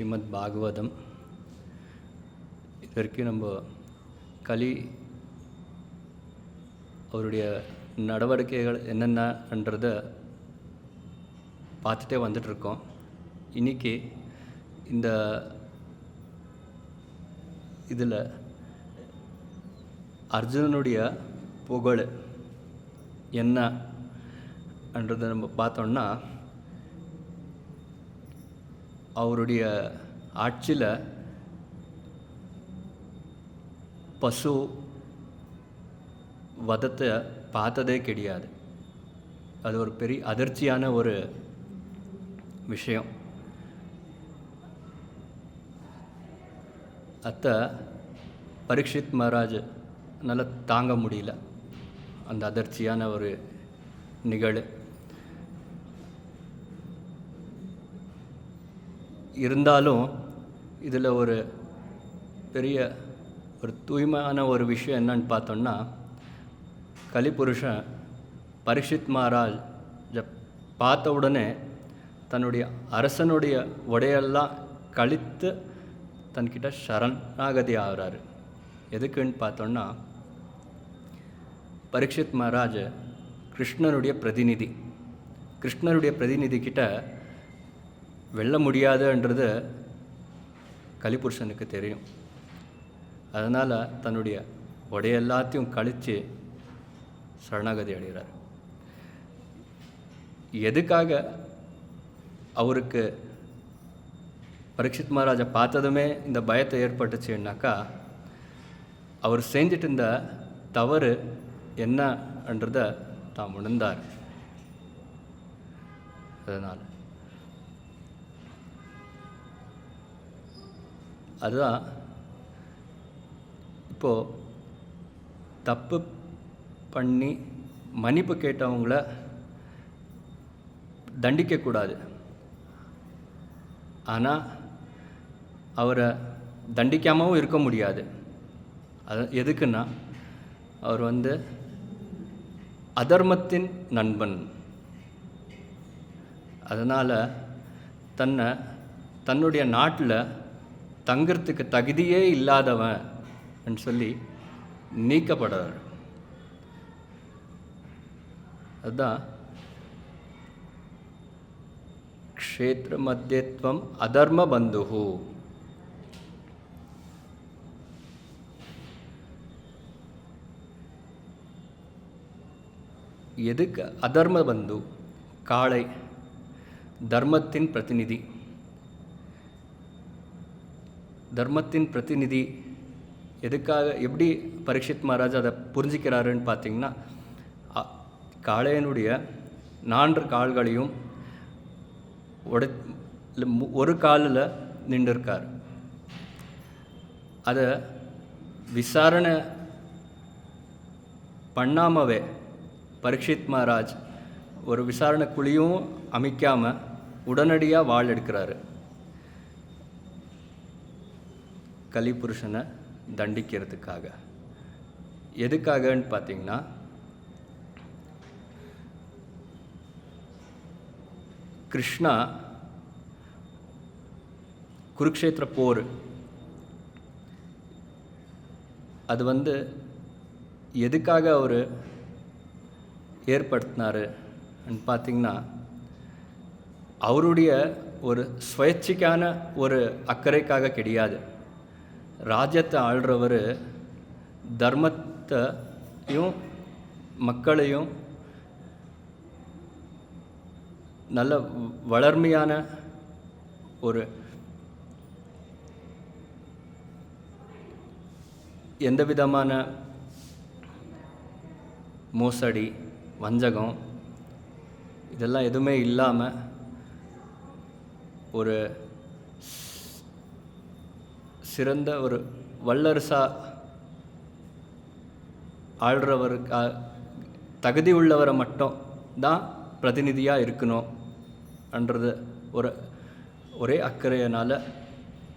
ஸ்ரீமத் பாகவதம். இது வரைக்கும் நம்ம கலி அவருடைய நடவடிக்கைகள் என்னென்னன்றத பார்த்துட்டே வந்துட்டுருக்கோம். இன்றைக்கி இந்த இதில் அர்ஜுனனுடைய புகழ் என்னன்றதை நம்ம பார்த்தோம்னா அவருடைய ஆட்சியில் பசு வதத்தை பார்த்ததே கிடையாது. அது ஒரு பெரிய அதிர்ச்சியான ஒரு விஷயம். அத்தை பரீட்சித் மகாராஜ் நல்லா தாங்க முடியல. அந்த அதிர்ச்சியான ஒரு நிகழ்வு. இருந்தாலும் இதில் ஒரு பெரிய ஒரு தூய்மையான ஒரு விஷயம் என்னன்னு பார்த்தோம்னா கலிபுருஷன் பரிஷித் மகாராஜ் பார்த்த உடனே தன்னுடைய அரசனுடைய உடையெல்லாம் கழித்து தன்கிட்ட சரணாகதி ஆகிறாரு. எதுக்குன்னு பார்த்தோம்னா பரீட்சித் மகாராஜ் கிருஷ்ணனுடைய பிரதிநிதி. கிருஷ்ணனுடைய பிரதிநிதி கிட்ட வெல்ல முடியாதுன்றது கலிபுருஷனுக்கு தெரியும். அதனால் தன்னுடைய உடைய எல்லாத்தையும் கழித்து சரணாகதி அடைகிறார். எதுக்காக அவருக்கு பரீட்சித் மகாராஜை பார்த்ததுமே இந்த பயத்தை ஏற்பட்டுச்சுன்னாக்கா அவர் செஞ்சிட்டு இருந்த தவறு என்னன்றதை தான் உணர்ந்தார். அதனால் அதுதான். இப்போது தப்பு பண்ணி மன்னிப்பு கேட்டவங்கள தண்டிக்கக்கூடாது. ஆனால் அவரை தண்டிக்காமவும் இருக்க முடியாது. அது எதுக்குன்னா அவர் வந்து அதர்மத்தின் நண்பன். அதனால் தன்னை தன்னுடைய நாட்டில் தங்கிறதுக்கு தகுதியே இல்லாதவன் சொல்லி நீக்கப்படுறார். அதுதான் க்ஷேத்திர மத்தியத்துவம் அதர்ம பந்துஹு எதுக்கு அதர்ம பந்து காளை தர்மத்தின் பிரதிநிதி. தர்மத்தின் பிரதிநிதி எதுக்காக எப்படி பரீட்சித் மகாராஜ் அதை புரிஞ்சிக்கிறாருன்னு பார்த்தீங்கன்னா காளையனுடைய நான்கு கால்களையும் உடை ஒரு காலில் நின்றுருக்கார். அதை விசாரணை பண்ணாமவே பரீட்சித் மகாராஜ் ஒரு விசாரணை குழியும் அமைக்காமல் உடனடியாக வாள் எடுக்கிறாரு. கலிபுருஷனை தண்டிக்கிறதுக்காக. எதுக்காகன்னு பார்த்தீங்கன்னா கிருஷ்ணா குருக்ஷேத்திர போர் அது வந்து எதுக்காக அவர் ஏற்படுத்தினாருன்னு பார்த்தீங்கன்னா அவருடைய ஒரு சுயேட்சிக்கான ஒரு அக்கறைக்காக கிடையாது. ராஜ்யத்தை ஆள்றவர் தர்மத்தையும் மக்களையும் நல்ல வளர்மையான ஒரு எந்த விதமான மோசடி வஞ்சகம் இதெல்லாம் எதுவுமே இல்லாமல் ஒரு சிறந்த ஒரு வல்லரசா ஆள்றவருக்கு தகுதி உள்ளவரை மட்டும் தான் பிரதிநிதியாக இருக்கணும்ன்றது ஒரு ஒரே அக்கறையினால்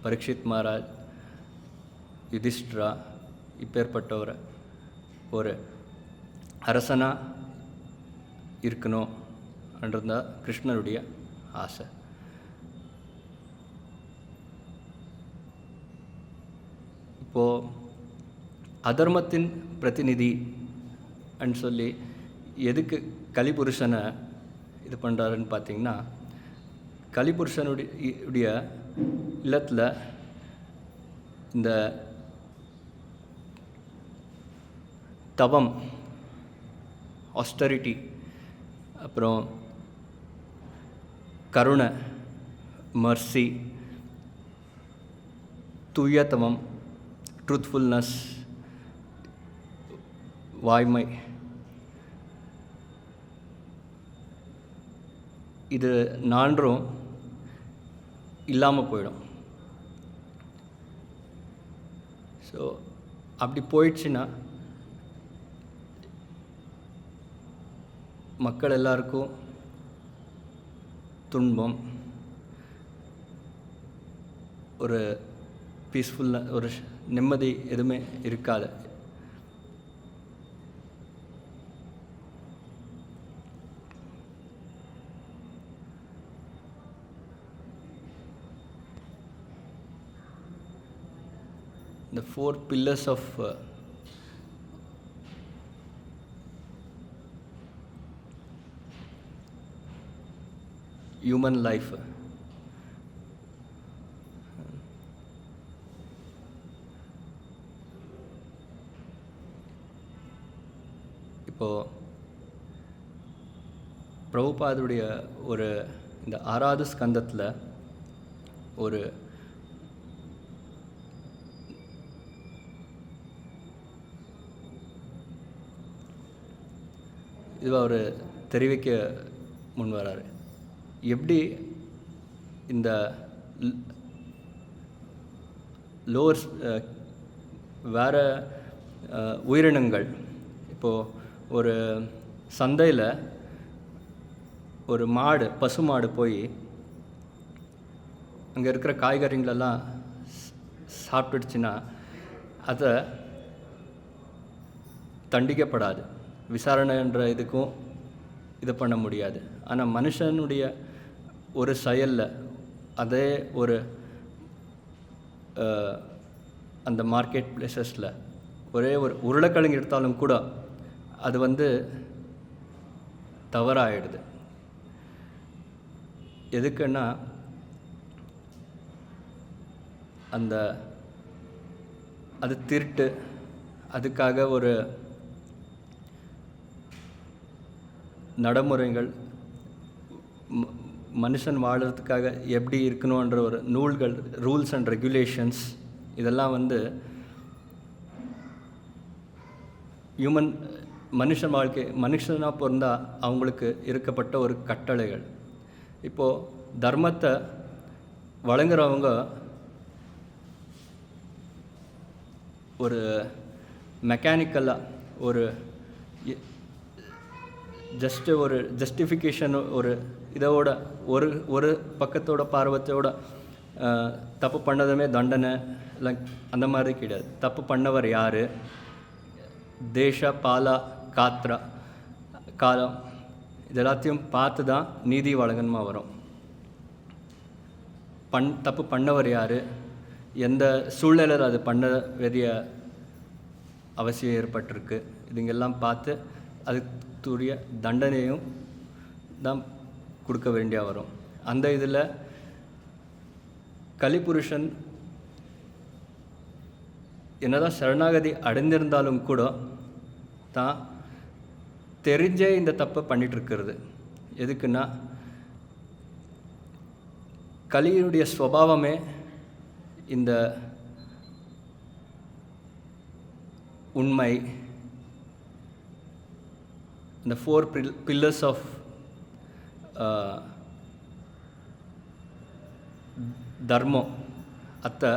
பரீட்சித் மகாராஜ் யுதிஷ்டிரா இப்பேற்பட்டவரை ஒரு அரசனாக இருக்கணும்ன்றது தான் கிருஷ்ணருடைய ஆசை. இப்போது அதர்மத்தின் பிரதிநிதி அன்னு சொல்லி எதுக்கு கலிபுருஷனை இது பண்ணுறாருன்னு பார்த்தீங்கன்னா கலிபுருஷனுடைய இல்லத்தில் இந்த தவம் ஆஸ்டரிட்டி அப்புறம் கருணை மர்சி தூயத்தமம் ட்ரூத்ஃபுல்னஸ் வாய்மை. இது நான்கும் இல்லாமல் போயிடும். ஸோ அப்படி போயிடுச்சுன்னா மக்கள் எல்லாருக்கும் துன்பம் ஒரு பீஸ்ஃபுல்லாக ஒரு நிம்மதி எதுவுமே இருக்காது the four pillars of uh, human life இப்போ பிரபுபாதருடைய ஒரு இந்த ஆறாவது ஸ்கந்தத்தில் ஒரு இது அவர் தெரிவிக்க முன் வராரு. எப்படி இந்த லோவர் வேறு உயிரினங்கள் இப்போது ஒரு சந்தையில் ஒரு மாடு பசு மாடு போய் அங்கே இருக்கிற காய்கறிங்களெல்லாம் ஸ்- சாப்பிட்டுடுச்சுன்னா அதை தண்டிக்கப்படாது. விசாரணைன்ற இதுக்கும் இது பண்ண முடியாது. ஆனால் மனுஷனுடைய ஒரு செயலில் அதே ஒரு அந்த மார்க்கெட் பிளேசஸில் ஒரே ஒரு உருளைக்கிழங்கு எடுத்தாலும் கூட அது வந்து தவறாயிடுது. எதுக்குன்னா அந்த அது திருட்டு அதுக்காக ஒரு நடைமுறைகள் ம- மனுஷன் வாழறதுக்காக எப்படி இருக்கணுன்ற ஒரு நூல்கள் ரூல்ஸ் அண்ட் ரெகுலேஷன்ஸ் இதெல்லாம் வந்து ஹியூமன் மனுஷன் வாழ்க்கை மனுஷனாக பிறந்தால் அவங்களுக்கு இருக்கப்பட்ட ஒரு கட்டளைகள். இப்போது தர்மத்தை வழங்குறவங்க ஒரு மெக்கானிக்கலாக ஒரு ஜஸ்ட்டு ஒரு ஜஸ்டிஃபிகேஷன் ஒரு இதோட ஒரு ஒரு பக்கத்தோட பார்வத்தோட தப்பு பண்ணதுமே தண்டனை இல்லை அந்த மாதிரி கிடையாது. தப்பு பண்ணவர் யார்? தேச பாலா காத்ரா காலம். இது எல்லாத்தையும் பார்த்து தான் நீதி வழங்கணுமா வரும். பண் தப்பு பண்ணவர் யார்? எந்த சூழ்நிலையில் அது பண்ண வேண்டிய அவசியம் ஏற்பட்டிருக்கு? இதுங்கெல்லாம் பார்த்து அதுக்குரிய தண்டனையும் தான் கொடுக்க வேண்டிய வரும். அந்த இதில் கலிபுருஷன் என்னதான் சரணாகதி அடைந்திருந்தாலும் கூட தான் தெரிஞ்சே இந்த தப்பை பண்ணிகிட்ருக்கிறது எதுக்குன்னா கலியினுடைய ஸ்வபாவமே இந்த உண்மை இந்த ஃபோர் பில் பில்லர்ஸ் ஆஃப் தர்மம். அத்தை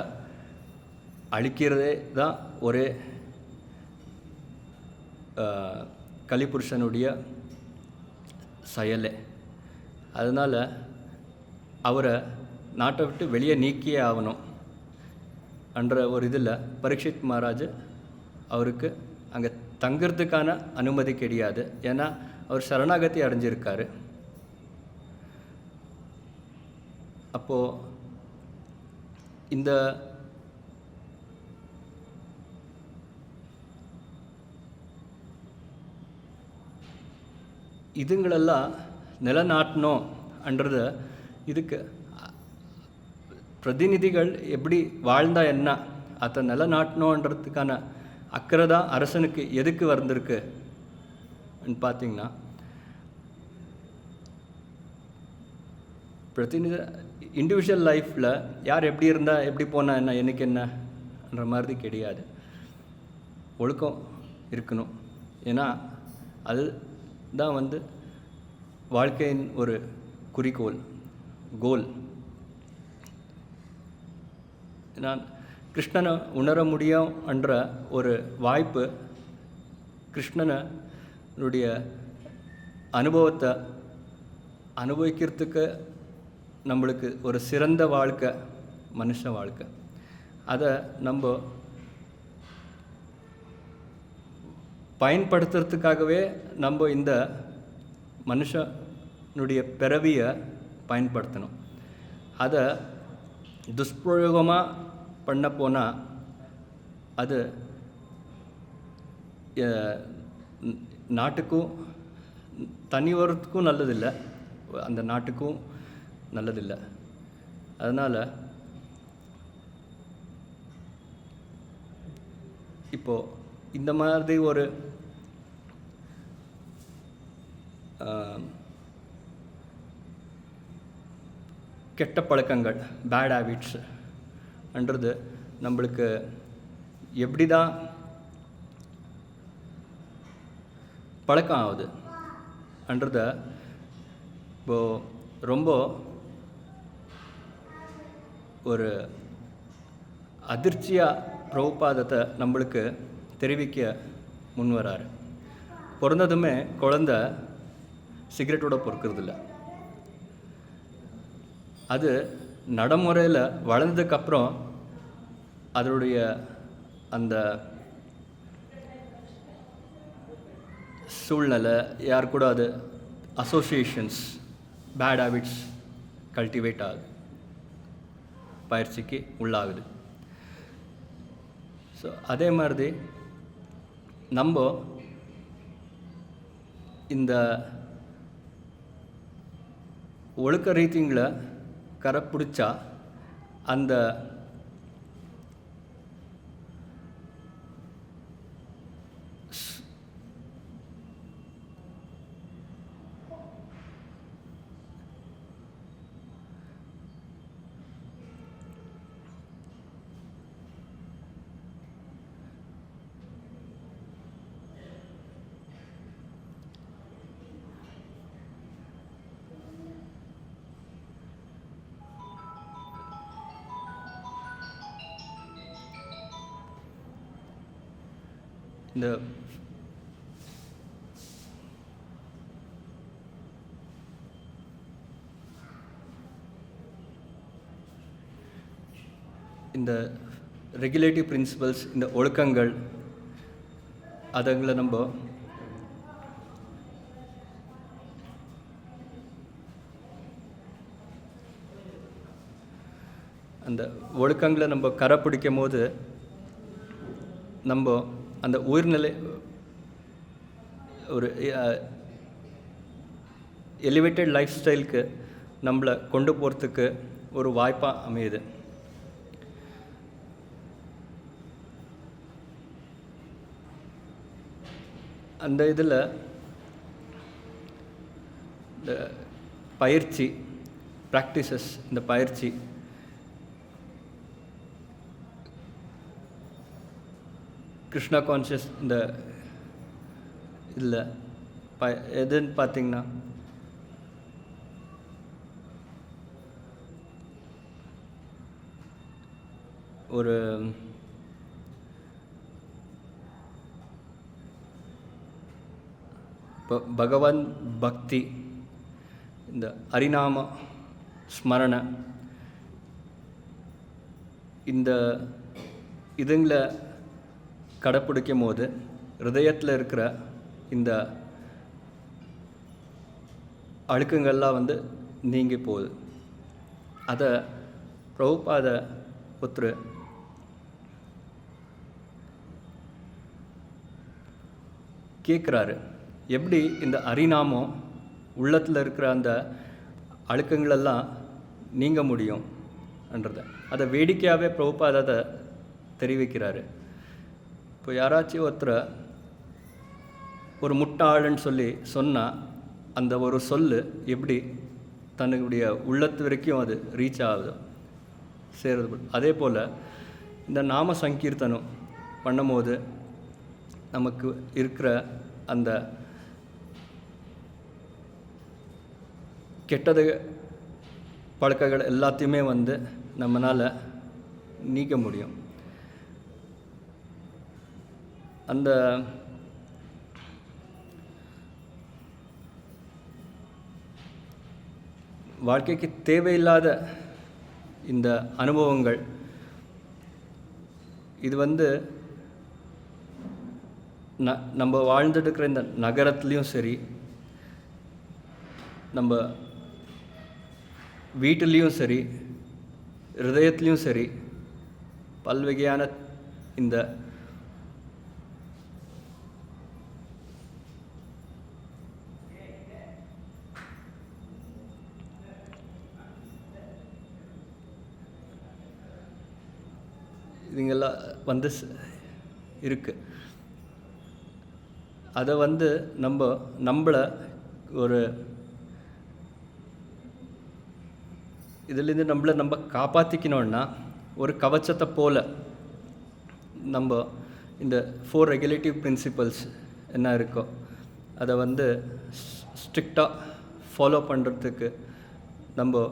அழிக்கிறதே தான் ஒரே uh, கலிபுருஷனுடைய செயலே. அதனால் அவரை நாட்டை விட்டு வெளியே நீக்கியே ஆகணும் என்ற ஒரு இதில் பரீட்சித் மகாராஜ் அவருக்கு அங்கே தங்கிறதுக்கான அனுமதி கிடையாது. ஏன்னா அவர் சரணாகதி அடைஞ்சிருக்காரு. அப்போது இந்த இதுங்களெல்லாம் நிலநாட்டணும்ன்றது இதுக்கு பிரதிநிதிகள் எப்படி வாழ்ந்தா என்ன? அதை நிலநாட்டணுன்றதுக்கான அக்கறை தான் அரசனுக்கு எதுக்கு வந்திருக்கு? பார்த்தீங்கன்னா பிரதிநிதி இண்டிவிஜுவல் லைஃப்பில் யார் எப்படி இருந்தால் எப்படி போனால் என்ன எனக்கு என்னன்ற மாதிரி கிடையாது. ஒழுக்கம் இருக்கணும். ஏன்னா அது தான் வந்து வாழ்க்கையின் ஒரு குறிக்கோள் கோல் நான் கிருஷ்ணனை உணர முடியும் என்ற ஒரு வாய்ப்பு கிருஷ்ணனுடைய அனுபவத்தை அனுபவிக்கிறதுக்கு நம்மளுக்கு ஒரு சிறந்த வாழ்க்கை மனுஷ வாழ்க்கை. அதை நம்ம பயன்படுத்துறதுக்காகவே நம்ம இந்த மனுஷனுடைய பிறவியை பயன்படுத்தணும். அதை துஷ்பிரயோகமாக பண்ண போனால் அது நாட்டுக்கும் தனி வரத்துக்கும் நல்லதில்லை. அந்த நாட்டுக்கும் நல்லதில்லை. அதனால் இப்போது இந்த மாதிரி ஒரு கெட்ட பழக்கங்கள் பேட் ஹேபிட்ஸ் என்றது நம்மளுக்கு எப்படி தான் பழக்கம் ஆகுது என்றத இப்போ ரொம்ப ஒரு அதிர்ச்சியாக பிரபுபாதத்தை நம்மளுக்கு தெரிவிக்க முன்வராரு பிறந்ததுமே குழந்த சிகரெட்டோட பொறுக்கிறதில்ல. அது நடைமுறையில் வளர்ந்ததுக்கப்புறம் அதனுடைய அந்த சூழ்நிலை யார் கூட அது அசோசியேஷன்ஸ் பேட் ஹேபிட்ஸ் கல்டிவேட் ஆகுது. பயிற்சிக்கு உள்ளாகுது. ஸோ அதே மாதிரி நம்ம இந்த ஒழுக்க ரீதிங்களை கரைப்பிடிச்சா அந்த இந்த ரெகுலேட்டிவ் பிரின்சிபல்ஸ் இந்த ஒழுக்கங்கள் அதுங்களை நம்ம அந்த ஒழுக்கங்களை நம்ம கரை பிடிக்கும் போது நம்ம அந்த உயிர்நிலை ஒரு எலிவேட்டட் லைஃப் ஸ்டைலுக்கு நம்மளை கொண்டு போகிறதுக்கு ஒரு வாய்ப்பாக அமையுது. அந்த இதில் இந்த பயிற்சி ப்ராக்டிசஸ் இந்த பயிற்சி. கிருஷ்ணா கான்ஷியஸ் இந்த இதில் ப எதுன்னு பார்த்தீங்கன்னா ஒரு ப பகவான் பக்தி இந்த அரிநாம ஸ்மரண இந்த இதுங்களை கடைப்பிடிக்கும் போது ஹிருதயத்தில் இருக்கிற இந்த அழுக்குங்கள்லாம் வந்து நீங்கி போகுது. அதை பிரபுபாத புத்ரு கேட்குறாரு எப்படி இந்த அரிநாமம் உள்ளத்தில் இருக்கிற அந்த அழுக்கங்களெல்லாம் நீங்க முடியும்ன்றத அதை வேடிக்கையாகவே பிரபுபாத அதை தெரிவிக்கிறாரு. இப்போ யாராச்சும் ஒருத்தரை ஒரு முட்டாளுன்னு சொல்லி சொன்னால் அந்த ஒரு சொல் எப்படி தன்னுடைய உள்ளத்து வரைக்கும் அது ரீச் ஆகுது சேருது அதே போல் இந்த நாம சங்கீர்த்தனம் பண்ணும்போது நமக்கு இருக்கிற அந்த கெட்டது பழக்கங்கள் எல்லாத்தையுமே வந்து நம்மளால் நீக்க முடியும். அந்த வாழ்க்கைக்கு தேவையில்லாத இந்த அனுபவங்கள் இது வந்து ந நம்ம வாழ்ந்துட்டு இருக்கிற இந்த நகரத்துலேயும் சரி நம்ம வீட்டிலையும் சரி ஹிருதயத்துலேயும் சரி பல்வகையான இந்த இதுங்கெல்லாம் வந்து இருக்குது அதை வந்து நம்ம நம்மளை ஒரு இதுலேருந்து நம்மளை நம்ம காப்பாற்றிக்கணும்னா ஒரு கவச்சத்தை போல் நம்ம இந்த ஃபோர் ரெகுலேட்டிவ் பிரின்சிபல்ஸ் என்ன இருக்கோ அதை வந்து ஸ்ட்ரிக்டாக ஃபாலோ பண்ணுறதுக்கு நம்ம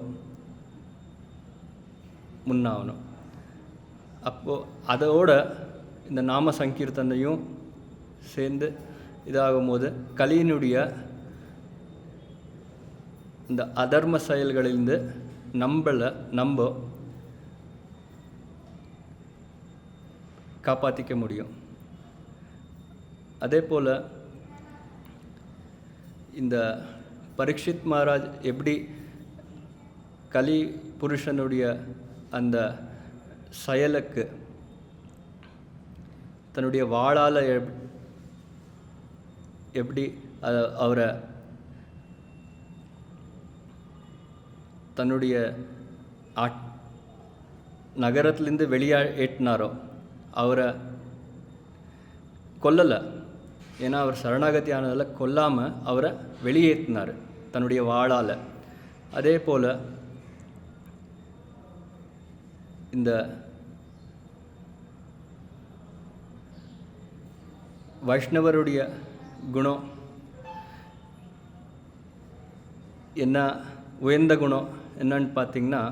முன்னாகணும். அப்போது அதோட இந்த நாம சங்கீர்த்தனையும் சேர்ந்து இதாகும் போது கலியினுடைய இந்த அதர்ம செயல்களிலிருந்து நம்மளை நம்ம காப்பாற்றிக்க முடியும். அதே போல் இந்த பரீட்சித் மகாராஜ் எப்படி கலி புருஷனுடைய அந்த செயலுக்கு தன்னுடைய வாளால் எப்- எப்படி அவரை தன்னுடைய ஆட் நகரத்துலேருந்து வெளியே ஏட்டினாரோ அவரை கொல்லலை. ஏன்னா அவர் சரணாகதி ஆனதில் கொல்லாமல் அவரை வெளியேற்றினார் தன்னுடைய வாழால் அதே போல் இந்த வைஷ்ணவருடைய குணம் என்ன உயர்ந்த குணம் என்னன்னு பார்த்தீங்கன்னா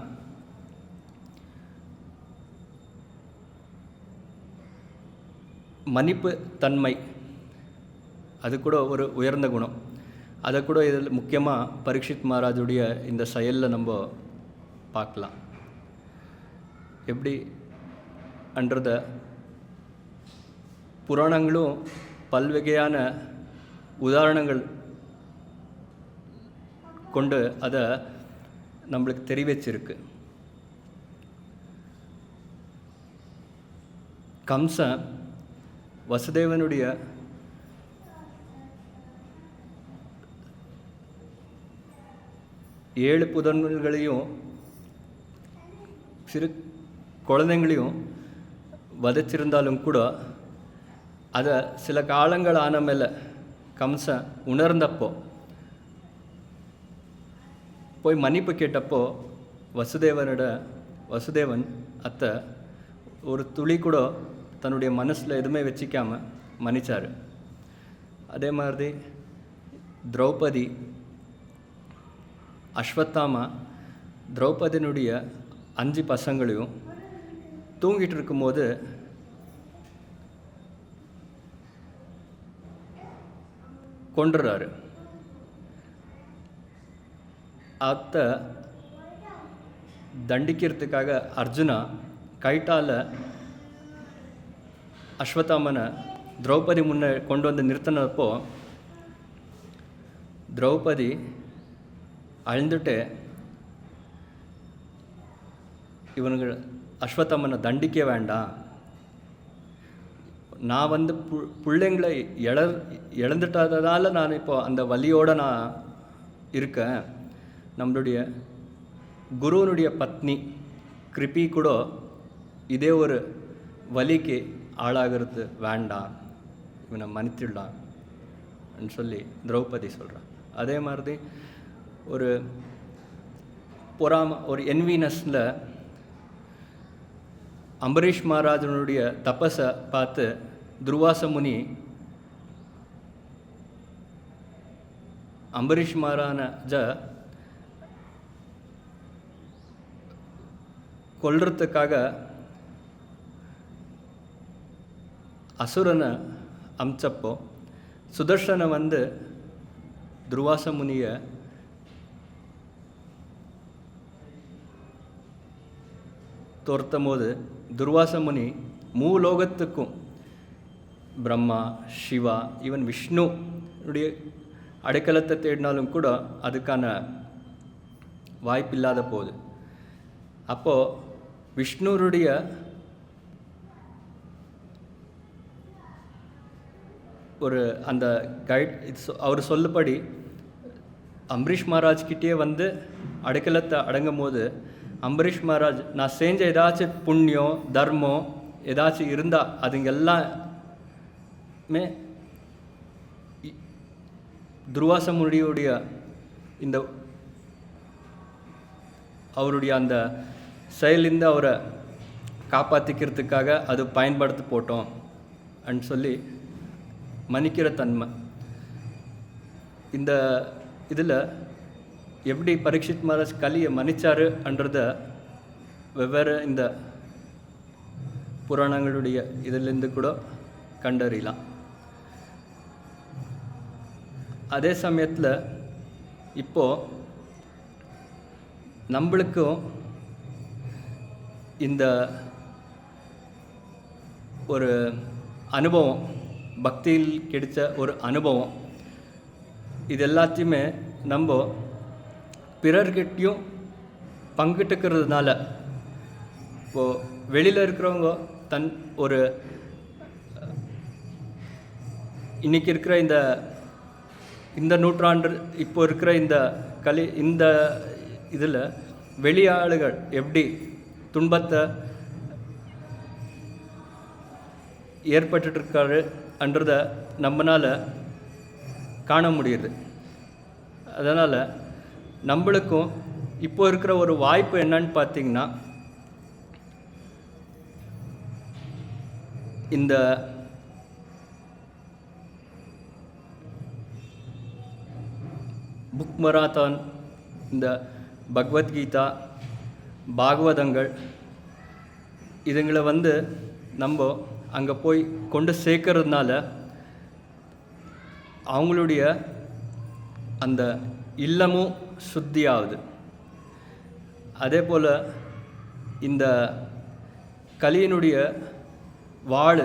மன்னிப்பு தன்மை அது கூட ஒரு உயர்ந்த குணம். அதை கூட இதில் முக்கியமாக பரீட்சித் மகாராஜுடைய இந்த செயலில் நம்ம பார்க்கலாம். எப்படி அன்றத? புராணங்களும் பல்வகையான உதாரணங்கள் கொண்டு அதை நம்மளுக்கு தெரிவிச்சிருக்கு. கம்சன் வசுதேவனுடைய ஏழு புதன்களையும் சிறு குழந்தைங்களையும் வதைச்சிருந்தாலும் கூட அதை சில காலங்கள் ஆன மேலே கம்சன் உணர்ந்தப்போ போய் மன்னிப்பு கேட்டப்போ வசுதேவனோட வசுதேவன் அத்தை ஒரு துளி கூட தன்னுடைய மனசில் எதுவுமே வச்சுக்காமல் மன்னிச்சார். அதே மாதிரி திரௌபதி அஸ்வத்தாமா திரௌபதியினுடைய அஞ்சு பசங்களையும் தூங்கிட்டு இருக்கும்போது கொண்டுறாரு அத்தை தண்டிக்கிறதுக்காக அர்ஜுனா கைட்டால் அஸ்வத்தாமனை திரௌபதி முன்னே கொண்டு வந்து நிறுத்தினப்போ திரௌபதி அழுந்துட்டு இவனுங்க அஸ்வத்தம்மனை தண்டிக்க வேண்டாம். நான் வந்து பு பிள்ளைங்களை இழ இழந்துட்டதால நான் இப்போ அந்த வலியோடு நான் இருக்கேன். நம்மளுடைய குருவனுடைய பத்னி கிருபி கூட இதே ஒரு வலிக்கு ஆளாகிறது வேண்டாம். இவனை மன்னித்துடலாம் சொல்லி திரௌபதி சொல்கிறான் அதே மாதிரி ஒரு பொறாம ஒரு என்வினஸில் அம்பரீஷ் மகாராஜனுடைய தபஸை பார்த்து துர்வாச முனி அம்பரீஷ் மகாராஜ கொள்றதுக்காக அசுரனை அமிச்சப்போ சுதர்ஷனை வந்து துர்வாச முனியை துரத்தும் போது துர்வாச முனி மூலோகத்துக்கும் பிரம்மா சிவா ஈவன் விஷ்ணுடைய அடைக்கலத்தை தேடினாலும் கூட அதுக்கான வாய்ப்பில்லாத போகுது அப்போது விஷ்ணுருடைய ஒரு அந்த கைட் அவர் சொல்லுபடி அம்பரீஷ் மகாராஜ் கிட்டேயே வந்து அடைக்கலத்தை அடங்கும் போது அம்பரீஷ் மகாராஜ் நான் செஞ்ச ஏதாச்சும் புண்ணியம் தர்மம் ஏதாச்சும் இருந்தால் அதுங்க எல்லாமே இ- முனியுடைய இந்த அவருடைய அந்த செயலிருந்து அவரை காப்பாற்றிக்கிறதுக்காக அது பயன்படுத்த போட்டோம் அப்படின்னு சொல்லி மன்னிக்கிற தன்மை. இந்த இதில் எப்படி பரீட்சித் மகாராஜ் கலியை மன்னிச்சாருன்றத வெவ்வேறு இந்த புராணங்களுடைய இதிலிருந்து கூட கண்டறியலாம். அதே சமயத்தில் இப்போது நம்மளுக்கும் இந்த ஒரு அனுபவம் பக்தியில் கிடைச்ச ஒரு அனுபவம் இது எல்லாத்தையுமே நம்ம பிறர்கிட்டையும் பங்கிட்டுக்கிறதுனால இப்போது வெளியில் இருக்கிறவங்க தன் ஒரு இன்னைக்கு இருக்கிற இந்த இந்த நூற்றாண்டு இப்போ இருக்கிற இந்த கலி இந்த இதில் வெளியாளுகள் எப்படி துன்பத்தை ஏற்பட்டுருக்காரு அன்றதை நம்மளால் காண முடியுது. அதனால் நம்மளுக்கும் இப்போ இருக்கிற ஒரு வாய்ப்பு என்னன்னு பார்த்தீங்கன்னா இந்த புக் மராத்தான் இந்த பகவத்கீதா பாகவதங்கள் இதுங்களை வந்து நம்ம அங்கே போய் கொண்டு சேர்க்கறதுனால அவங்களுடைய அந்த இல்லமும் சுத்தி ஆகுது அதே போல் இந்த கலியினுடைய வாள்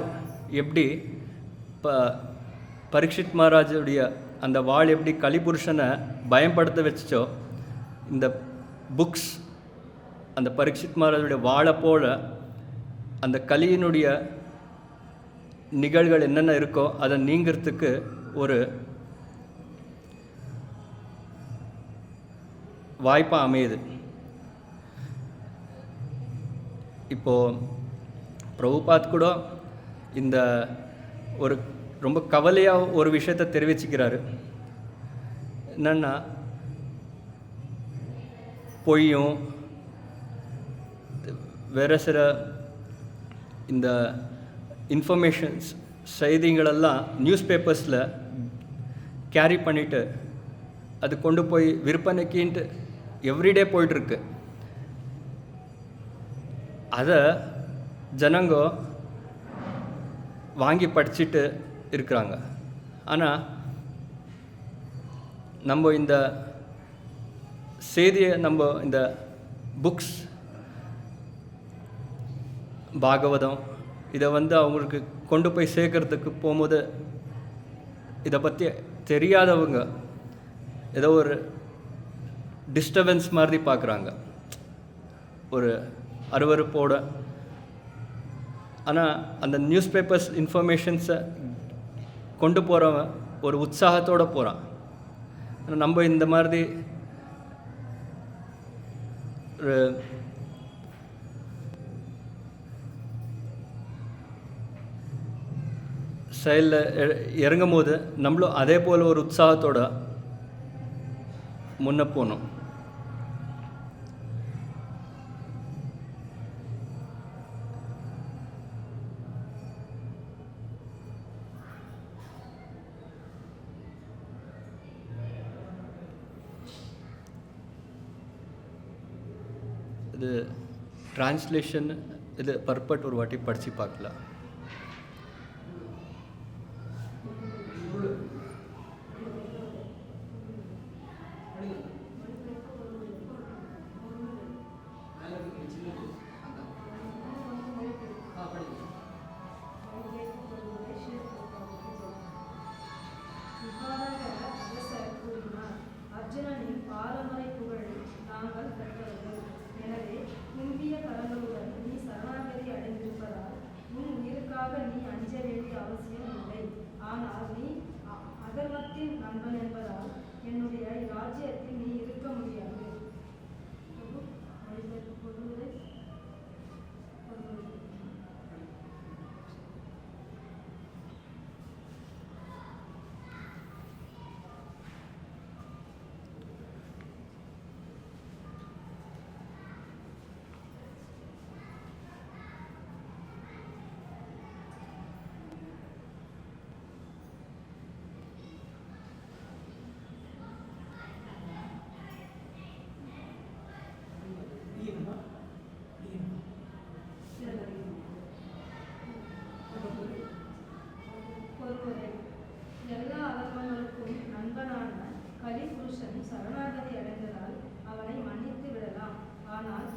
எப்படி ப பரீட்சித் மகாராஜுடைய அந்த வாள் எப்படி கலிபுருஷனை பயன்படுத்த வச்சோ இந்த புக்ஸ் அந்த பரீட்சித் மகாராஜுடைய வாழை போல் அந்த கலியினுடைய நிகழ்கள் என்னென்ன இருக்கோ அதை நீங்கிறதுக்கு ஒரு வாய்ப்பாக அமையுது. இப்போது பிரபுபாத் கூட இந்த ஒரு ரொம்ப கவலையாக ஒரு விஷயத்தை தெரிவிச்சுக்கிறாரு. என்னென்னா பொய்யும் வேறு சில இந்த இன்ஃபர்மேஷன்ஸ் செய்திகளெல்லாம் நியூஸ் பேப்பர்ஸில் கேரி பண்ணிவிட்டு அது கொண்டு போய் விற்பனைக்குன்ட்டு எவ்ரிடே போயிட்டுருக்கு. அதை ஜனங்க வாங்கி படிச்சுட்டு இருக்கிறாங்க. ஆனால் நம்ம இந்த செய்தியை நம்ம இந்த புக்ஸ் பாகவதம் இதை வந்து அவங்களுக்கு கொண்டு போய் சேர்க்கறதுக்கு போகும்போது இதை பற்றி தெரியாதவங்க ஏதோ ஒரு டிஸ்டர்பன்ஸ் மாதிரி பார்க்குறாங்க. ஒரு அருவறுப்போட ஆனால் அந்த நியூஸ் பேப்பர்ஸ் இன்ஃபர்மேஷன்ஸை கொண்டு போகிறவன் ஒரு உற்சாகத்தோடு போகிறான் நம்ம இந்த மாதிரி ஒரு செயலில் இறங்கும் போது நம்மளும் அதே போல் ஒரு உற்சாகத்தோட முன்ன போகணும் இது டிரான்ஸ்லேஷன் இது பர்பட் ஒரு வாட்டி படித்து பார்க்கலாம். வேண்டிய அவசியம் இல்லை. ஆனால் நீ அதர்மத்தின் நண்பன் என்பதால் என்னுடைய ராஜ்யத்தில் நீ இருக்க முடியாது.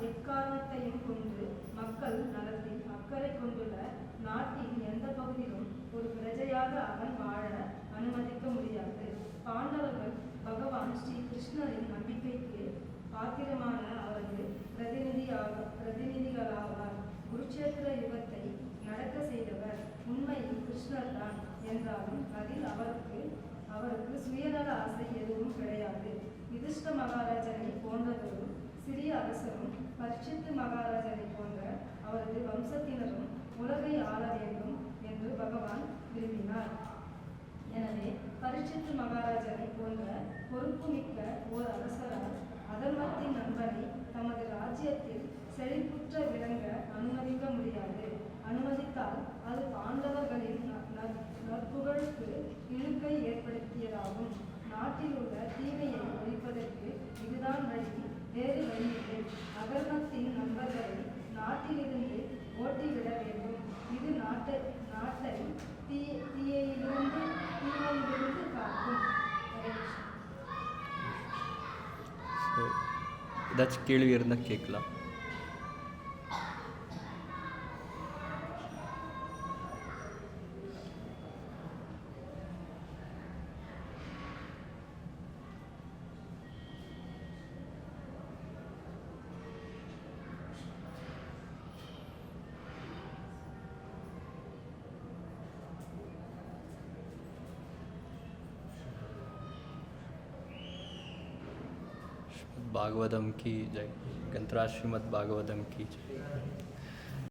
எக்காரணத்தையும் கொண்டு மக்கள் நலத்தில் அக்கறை கொண்டுள்ள நாட்டின் எந்த பகுதியிலும் ஒரு பிரஜையாக அவன் வாழ அனுமதிக்க முடியாது. பாண்டவர்கள் பகவான் ஸ்ரீ கிருஷ்ணரின் நம்பிக்கைக்கு பாத்திரமான அவரது பிரதிநிதியாக பிரதிநிதிகளாவார். குருட்சேத்திர யுகத்தை நடக்க செய்தவர் உண்மையில் கிருஷ்ணர் தான் என்றாலும் அதில் அவருக்கு அவருக்கு சுயநல ஆசை எதுவும் கிடையாது. யுதிஷ்ட மகாராஜனை போன்றதொரு சிறிய அரசரும் பரிட்சித்து மகாராஜனை போன்ற அவரது வம்சத்தினரும் உலகை ஆள வேண்டும் என்று பகவான் விரும்பினார். எனவே பரிட்சித்து மகாராஜனை போன்ற பொறுப்புமிக்க ஓர் அரசரால் அதர்மத்தின் நண்பனை தமது ராஜ்யத்தில் செழிப்புற்ற விளங்க அனுமதிக்க முடியாது. அனுமதித்தால் அது பாண்டவர்களின் நற்புகழுக்கு இழுக்கை ஏற்படுத்தியதாகும். நாட்டில் உள்ள தீமையை ஒழிப்பதற்கு இதுதான் வழி. வேறு வழியில்லை. அதர்மத்தின் நண்பர்களை நாட்டிலிருந்து ஓட்டிவிட வேண்டும். இது நாட்டை நாட்டை தீ தீயிலிருந்து தீமையிலிருந்து காக்கும். ஏதாச்சும் கேள்வி இருந்தால் கேட்கலாம். ભાગવતમ કી જય. ગંતરા શ્રીમદ ભાગવતમ કી જય.